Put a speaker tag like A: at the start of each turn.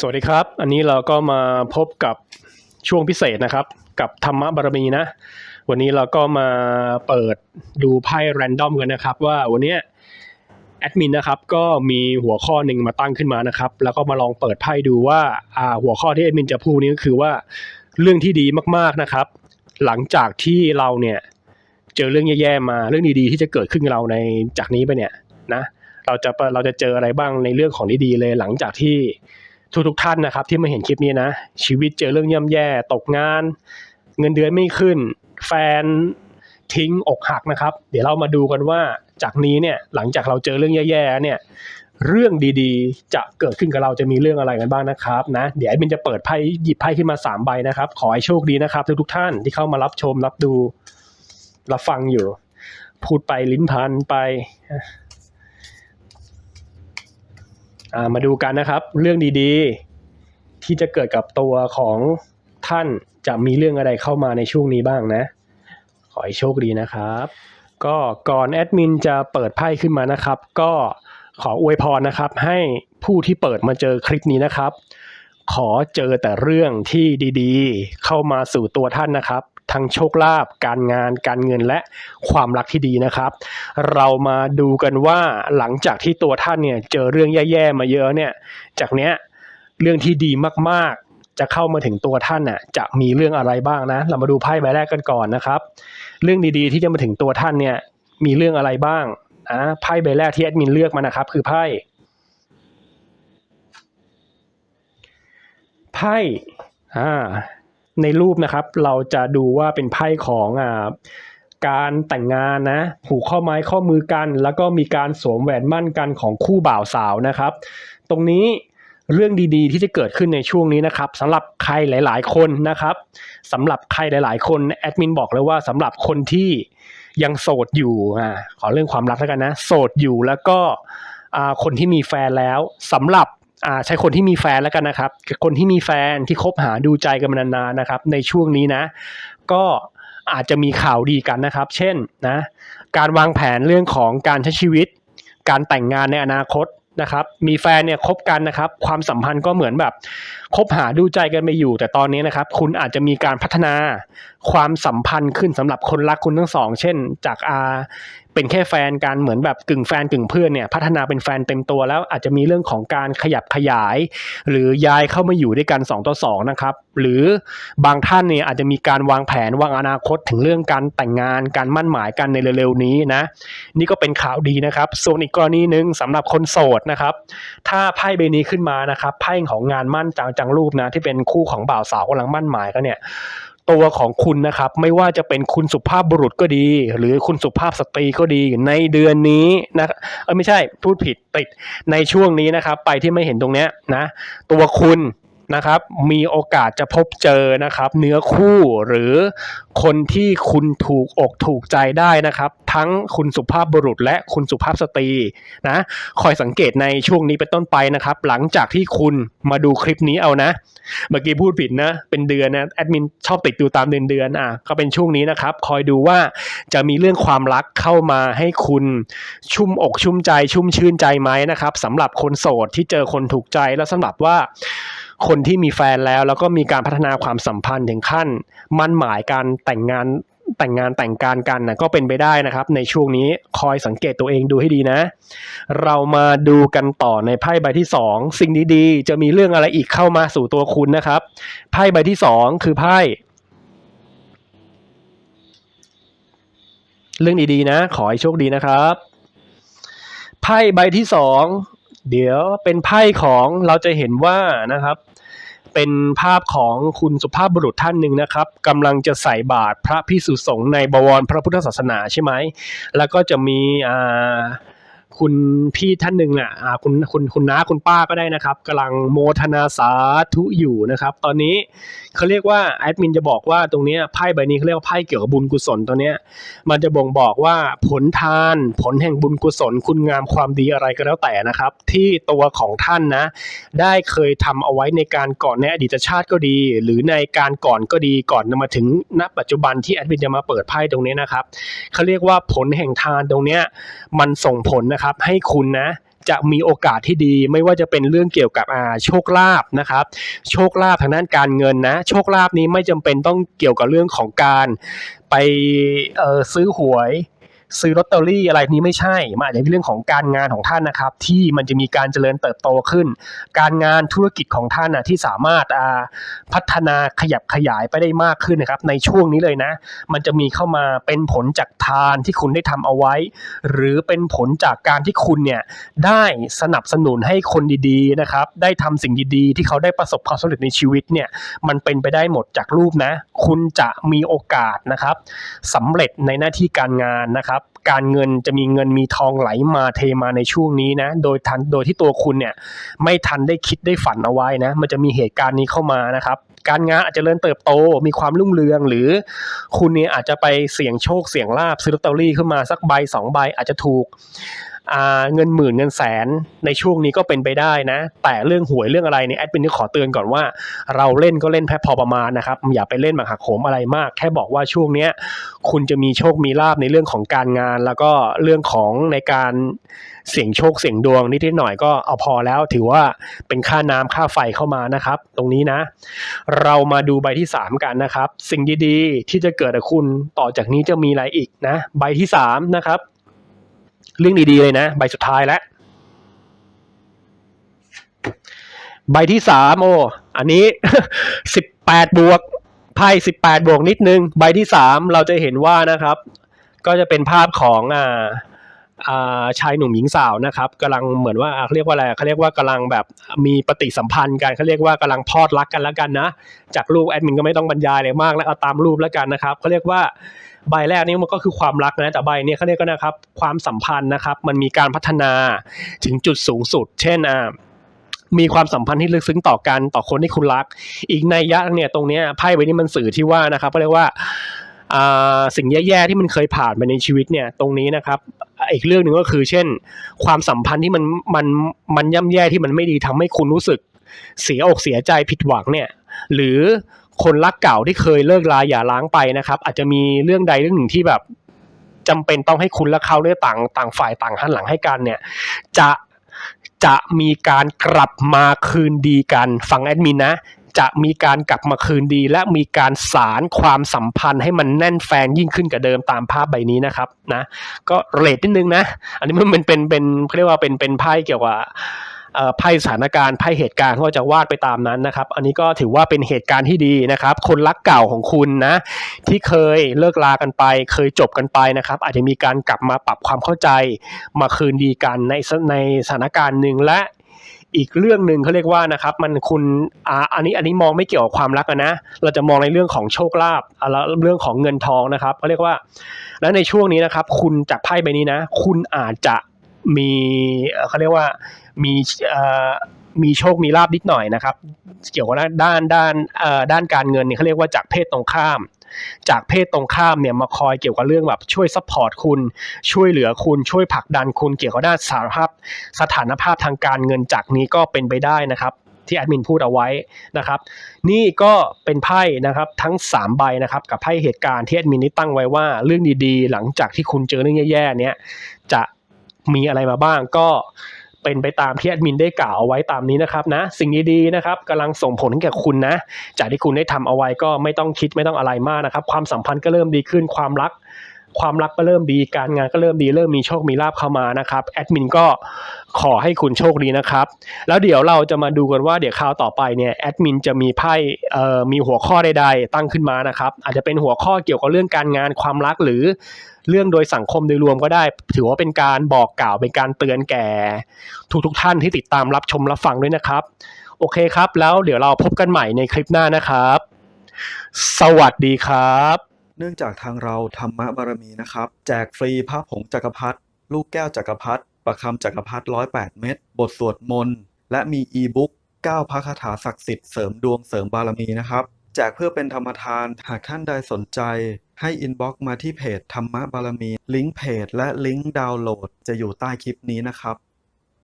A: สวัสดีครับ อันนี้เราก็มาพบกับช่วงพิเศษนะครับ กับธรรมบารมีนะ วันนี้เราก็มาเปิดดูไพ่แรนดอมกันนะครับ ว่าวันนี้แอดมินนะครับก็มีหัวข้อหนึ่งมาตั้งขึ้นมานะครับ แล้วก็มาลองเปิดไพ่ดูว่าอ่าหัวข้อที่แอดมินจะพูดนี้ก็คือว่าเรื่องที่ดีมากๆนะครับ หลังจากที่เราเนี่ยเจอเรื่องแย่ๆมาเรื่องดีๆที่จะเกิดขึ้นกับเราในจากนี้ไปเนี่ยนะเราจะเราจะเจออะไรบ้างในเรื่องของดีๆเลยหลังจากที่ ทุกทุกท่านนะครับ ที่มาเห็นคลิปนี้นะ ชีวิตเจอเรื่องย่ำแย่ ตกงาน เงินเดือนไม่ขึ้น แฟนทิ้งอกหักนะครับ เดี๋ยวเรามาดูกันว่าจากนี้เนี่ยหลังจากเราเจอเรื่องแย่ๆเนี่ยเรื่องดีๆ จะเกิดขึ้นกับเราจะมีเรื่องอะไรกันบ้างนะครับนะเดี๋ยวไอ้บินจะเปิดไพ่หยิบไพ่ขึ้นมาสามใบนะครับ ขอให้โชคดีนะครับทุกทุกท่านที่เข้ามารับชมรับดูรับฟังอยู่ พูดไปลิ้นพันไปอ มาดูกันนะครับ เรื่องดีๆ ที่จะเกิดกับตัวของท่านจะมีเรื่องอะไรเข้ามาในช่วงนี้บ้างนะ ขอให้โชคดีนะครับ ก็ก่อนแอดมินจะเปิดไพ่ขึ้นมานะครับ ก็ขออวยพรนะครับ ให้ผู้ที่เปิดมาเจอคลิปนี้นะครับ ขอเจอแต่เรื่องที่ดีๆ เข้ามาสู่ตัวท่านนะครับ ทั้งโชคลาภการงานการเงินและความรักที่ดีนะครับ เรามาดูกันว่าหลังจากที่ตัวท่านเนี่ยเจอเรื่องแย่ๆมาเยอะเนี่ยจากเนี้ยเรื่องที่ดีมากๆ จะเข้ามาถึงตัวท่านน่ะจะมีเรื่องอะไรบ้างนะ เรามาดูไพ่ใบแรกกันก่อนนะครับ เรื่องดีๆที่จะมาถึงตัวท่านเนี่ยมีเรื่องอะไรบ้างอะไพ่ใบแรกที่แอดมินเลือกมานะครับ คือไพ่ไพ่อ่า ในรูปนะครับ เราจะดูว่าเป็นไพ่ของอ่าการแต่งงานนะผูกข้อไม้ข้อมือกัน แล้วก็มีการสวมแหวนมั่นกันของคู่บ่าวสาวนะครับ ตรงนี้เรื่องดีๆ ที่จะเกิดขึ้นในช่วงนี้นะครับสำหรับใครหลาย ๆ คนนะครับสำหรับใครหลาย ๆ คนแอดมินบอกเลยว่าสำหรับคนที่ยังโสดอยู่อ่าขอเรื่องความรักแล้วกันนะ โสดอยู่แล้วก็อ่าคนที่มีแฟนแล้วสำหรับ ใช้คนที่มีแฟนแล้วกันนะครับ คนที่มีแฟนที่คบหาดูใจกันมานานๆนะครับ ในช่วงนี้นะ ก็อาจจะมีข่าวดีกันนะครับ เช่นนะการวางแผนเรื่องของการใช้ชีวิต การแต่งงานในอนาคตนะครับ มีแฟนเนี่ยคบกันนะครับ ความสัมพันธ์ก็เหมือนแบบ คบหาดูใจกันไปอยู่ แต่ตอนนี้นะครับ คุณอาจจะมีการพัฒนาความสัมพันธ์ขึ้นสำหรับคนรักคุณทั้งสอง เช่น จากอาเป็นแค่แฟนกันเหมือนแบบกึ่งแฟนกึ่งเพื่อนเนี่ยพัฒนาเป็นแฟนเต็มตัวแล้วอาจจะมีเรื่องของการขยับขยาย หรือย้ายเข้ามาอยู่ด้วยกัน2ต่อ2นะครับหรือบางท่านเนี่ยอาจจะมีการวางแผนวางอนาคตถึงเรื่องการแต่งงานการมั่นหมายกันในเร็วๆนี้นะนี่ก็เป็นข่าวดีนะครับ ส่วนอีกกรณีหนึ่งสำหรับคนโสดนะครับ ถ้าไพ่ใบนี้ขึ้นมานะครับไพ่ของงานมั่นจางางรูปนะที่เป็นคู่ของบ่าวสาวกำลังมั่นหมายกันเนี่ยตัวของคุณนะครับ ไม่ว่าจะเป็นคุณสุภาพบุรุษก็ดี หรือคุณสุภาพสตรีก็ดีในเดือนนี้นะเออไม่ใช่พูดผิดติดในช่วงนี้นะครับ ไปที่ไม่เห็นตรงเนี้ยนะ ตัวคุณ นะครับ มีโอกาสจะพบเจอนะครับ เนื้อคู่หรือคนที่คุณถูกอกถูกใจได้นะครับ ทั้งคุณสุภาพบุรุษและคุณสุภาพสตรีนะคอยสังเกตในช่วงนี้เป็นต้นไปนะครับ หลังจากที่คุณมาดูคลิปนี้เอานะ เมื่อกี้พูดผิดนะ เป็นเดือนนะแอดมินชอบติดดูตามเดือนเดือนอะก็เป็นช่วงนี้นะครับ คอยดูว่าจะมีเรื่องความรักเข้ามาให้คุณชุ่มอกชุ่มใจ ชุ่มชื่นใจไหมนะครับสำหรับคนโสดที่เจอคนถูกใจแล้วสำหรับว่า คนที่มีแฟนแล้ว แล้วก็มีการพัฒนาความสัมพันธ์ถึงขั้น มั่นหมายการแต่งงานแต่งงานแต่งการกันนะก็เป็นไปได้นะครับ ในช่วงนี้คอยสังเกตตัวเองดูให้ดีนะ เรามาดูกันต่อในไพ่ใบที่สองสิ่งดีๆ จะมีเรื่องอะไรอีกเข้ามาสู่ตัวคุณนะครับ ไพ่ใบที่สองคือไพ่เรื่องดีๆนะ ขอให้โชคดีนะครับ ไพ่ใบที่สองเดี๋ยวเป็นไพ่ของเราจะเห็นว่านะครับ เป็นภาพของคุณสุภาพบุรุษท่านหนึ่งนะครับกำลังจะใส่บาตรพระพิสุสงฆ์ในบวรพระพุทธศาสนาใช่ไหมแล้วก็จะมีอ่า คุณพี่ท่านหนึ่งน่ะอ่าคุณคุณคุณน้าคุณป้าก็ได้นะครับกำลังโมทนาสาธุอยู่นะครับ ตอนนี้เขาเรียกว่าแอดมินจะบอกว่าตรงเนี้ยไพ่ใบนี้เขาเรียกว่าไพ่เกี่ยวกับบุญกุศลตัวเนี้ย มันจะบ่งบอกว่าผลทาน ผลแห่งบุญกุศล คุณงามความดีอะไรก็แล้วแต่นะครับ ที่ตัวของท่านนะ ได้เคยทำเอาไว้ในการก่อนในอดีตชาติก็ดี หรือในการก่อนก็ดีก่อนมาถึงณ ปัจจุบันที่แอดมินจะมาเปิดไพ่ตรงนี้นะครับเขาเรียกว่าผลแห่งทานตรงเนี้ยมันส่งผลนะครับให้คุณนะจะมีโอกาสที่ดีไม่ว่าจะเป็นเรื่องเกี่ยวกับอาโชคลาภนะครับ โชคลาภทางด้านการเงินนะ โชคลาภนี้ไม่จำเป็นต้องเกี่ยวกับเรื่องของการไปซื้อหวย ซื้อลอตเตอรี่อะไรนี้ไม่ใช่มันอาจจะเป็นเรื่องของการงานของท่านนะครับ ที่มันจะมีการเจริญเติบโตขึ้น การงานธุรกิจของท่านนะที่สามารถพัฒนาขยับขยายไปได้มากขึ้นนะครับ ในช่วงนี้เลยนะ มันจะมีเข้ามาเป็นผลจากทานที่คุณได้ทำเอาไว้ หรือเป็นผลจากการที่คุณเนี่ยได้สนับสนุนให้คนดีๆนะครับได้ทำสิ่งดีๆ ที่เขาได้ประสบความสำเร็จในชีวิตเนี่ยมันเป็นไปได้หมดจากรูปนะ คุณจะมีโอกาสนะครับสำเร็จในหน้าที่การงานนะครับ การเงินจะมีเงินมีทองไหลมาเทมาในช่วงนี้นะ โดยทันโดยที่ตัวคุณเนี่ยไม่ทันได้คิดได้ฝันเอาไว้นะ มันจะมีเหตุการณ์นี้เข้ามานะครับการงานอาจจะเริ่มเติบโต มีความรุ่งเรือง หรือคุณเนี่ยอาจจะไปเสี่ยงโชคเสี่ยงลาบซื้อลอตเตอรี่ขึ้นมาสักใบสองใบอาจจะถูก เงินหมื่นเงินแสนในช่วงนี้ก็เป็นไปได้นะ แต่เรื่องหวยเรื่องอะไรเนี่ยแอดมินขอเตือนก่อนว่า เราเล่นก็เล่นแค่พอประมาณนะครับอย่าไปเล่นหมากหักโหมอะไรมาก แค่บอกว่าช่วงเนี้ยคุณจะมีโชคมีลาบในเรื่องของการงาน แล้วก็เรื่องของในการเสี่ยงโชคเสี่ยงดวงนิดหน่อยก็เอาพอแล้วถือว่าเป็นค่าน้ำค่าไฟเข้ามานะครับ ตรงนี้นะ เรามาดูใบที่ 3 กันนะครับ สิ่งดีๆ ที่จะเกิดกับคุณต่อจากนี้จะมีอะไรอีกนะ ใบที่3นะครับ เรื่องดีๆเลยนะ ใบสุดท้ายแล้วใบที่สามโออันนี้สิบแปดบวกไพ่สิบแปดบวกนิดนึง ใบที่สามเราจะเห็นว่านะครับ ก็จะเป็นภาพของอ่า ชายหนุ่มหญิงสาวนะครับกำลังเหมือนว่าเขาเรียกว่าอะไรเขาเรียกว่ากำลังแบบมีปฏิสัมพันธ์กันเขาเรียกว่ากำลังพอดรักกันแล้วกันนะ จากรูปแอดมินก็ไม่ต้องบรรยายเลยมากแล้วเอาตามรูปแล้วกันนะครับเขาเรียกว่าใบแรกนี้มันก็คือความรักนะแต่ใบนี้เขาเรียกก็นะครับความสัมพันธ์นะครับ มันมีการพัฒนาถึงจุดสูงสุด เช่นอ่ามีความสัมพันธ์ที่ลึกซึ้งต่อกันต่อคนที่คุณรัก อีกในยะเนี่ยตรงเนี้ยไพ่ใบนี้มันสื่อที่ว่านะครับเขาเรียกว่า สิ่งแย่ๆที่มันเคยผ่านมาในชีวิตเนี่ยตรงนี้นะครับอีกเรื่องหนึ่งก็คือ เช่น ความสัมพันธ์ที่มันมันมันย่ำแย่ที่มันไม่ดีทำให้คุณรู้สึก เสียอกเสียใจผิดหวังเนี่ยหรือคนรักเก่าที่เคยเลิกลาอย่าร้างไปนะครับ อาจจะมีเรื่องใดเรื่องหนึ่งที่แบบจำเป็นต้องให้คุณและเขาเนี่ยต่างต่างฝ่ายต่างหันหลังให้กันเนี่ย จะจะมีการกลับมาคืนดีกันฟังแอดมินนะ จะมีการกลับมาคืนดี และมีการสารความสัมพันธ์ให้มันแน่นแฟนยิ่งขึ้นกว่าเดิมตามภาพใบนี้นะครับนะก็เรทนิดนึงนะ อันนี้มันเป็นเป็นเป็นเขาเรียกว่าเป็นเป็นไพ่เกี่ยวกับไพ่สถานการณ์ไพ่เหตุการณ์ก็จะวาดไปตามนั้นนะครับ อันนี้ก็ถือว่าเป็นเหตุการณ์ที่ดีนะครับ คนรักเก่าของคุณนะ ที่เคยเลิกลากันไป เคยจบกันไปนะครับ อาจจะมีการกลับมาปรับความเข้าใจ มาคืนดีกันในในสถานการณ์หนึ่งและ อีกเรื่องหนึ่งเขาเรียกว่านะครับมันคุณอ่าอันนี้อันนี้มองไม่เกี่ยวกับความรักนะ เราจะมองในเรื่องของโชคลาภอะแล้วเรื่องของเงินทองนะครับเขาเรียกว่า แล้วในช่วงนี้นะครับ คุณจากไพ่ใบนี้นะ คุณอาจจะมีเอ่อเขาเรียกว่ามีเอ่อมีโชคมีลาบนิดหน่อยนะครับ เกี่ยวกับด้านด้านเอ่อด้านการเงินเนี่ยเขาเรียกว่าจากเพศตรงข้าม จากเพศตรงข้ามเนี่ยมาคอยเกี่ยวกับเรื่องแบบช่วยซัพพอร์ตคุณ ช่วยเหลือคุณช่วยผลักดันคุณเกี่ยวกับด้านสารภาพสถานภาพทางการเงินจากนี้ก็เป็นไปได้นะครับที่แอดมินพูดเอาไว้นะครับ นี่ก็เป็นไพ่นะครับทั้ง 3 ใบนะครับกับไพ่เหตุการณ์ที่แอดมินได้ตั้งไว้ว่าเรื่องดีๆ หลังจากที่คุณเจอเรื่องแย่ๆเนี้ยจะมีอะไรมาบ้างก็ เป็นไปตามที่แอดมินได้กล่าวเอาไว้ตามนี้นะครับนะ สิ่งดีๆนะครับกำลังส่งผลแก่คุณนะ จากที่คุณได้ทำเอาไว้ก็ไม่ต้องคิดไม่ต้องอะไรมากนะครับ ความสัมพันธ์ก็เริ่มดีขึ้นความรัก ความรักก็เริ่มดี การงานก็เริ่มดี เริ่มมีโชคมีลาภเข้ามานะครับแอดมินก็ขอให้คุณโชคดีนะครับ แล้วเดี๋ยวเราจะมาดูกันว่าเดี๋ยวคราวต่อไปเนี่ยแอดมินจะมีไพ่เอ่อมีหัวข้อใดๆตั้งขึ้นมานะครับ อาจจะเป็นหัวข้อเกี่ยวกับเรื่องการงานความรักหรือเรื่องโดยสังคมโดยรวมก็ได้ ถือว่าเป็นการบอกกล่าวเป็นการเตือนแก่ทุกๆท่านที่ติดตามรับชมรับฟังด้วยนะครับ โอเคครับ แล้วเดี๋ยวเราพบกันใหม่ในคลิปหน้านะครับ สวัสดีครับ
B: เนื่องจากทางเราธรรมบารมีนะครับ แจกฟรีพระผงจักรพรรดิลูกแก้วจักรพรรดิประคำจักรพรรดิ108เม็ดบทสวดมนต์ และมีอีบุ๊ก9พระคาถาศักดิ์สิทธิ์เสริมดวงเสริมบารมีนะครับ แจกเพื่อเป็นธรรมทานหากท่านใดสนใจ ให้อินบ็อกซ์มาที่เพจธรรมบารมี ลิงก์เพจและลิงก์ดาวน์โหลดจะอยู่ใต้คลิปนี้นะครับ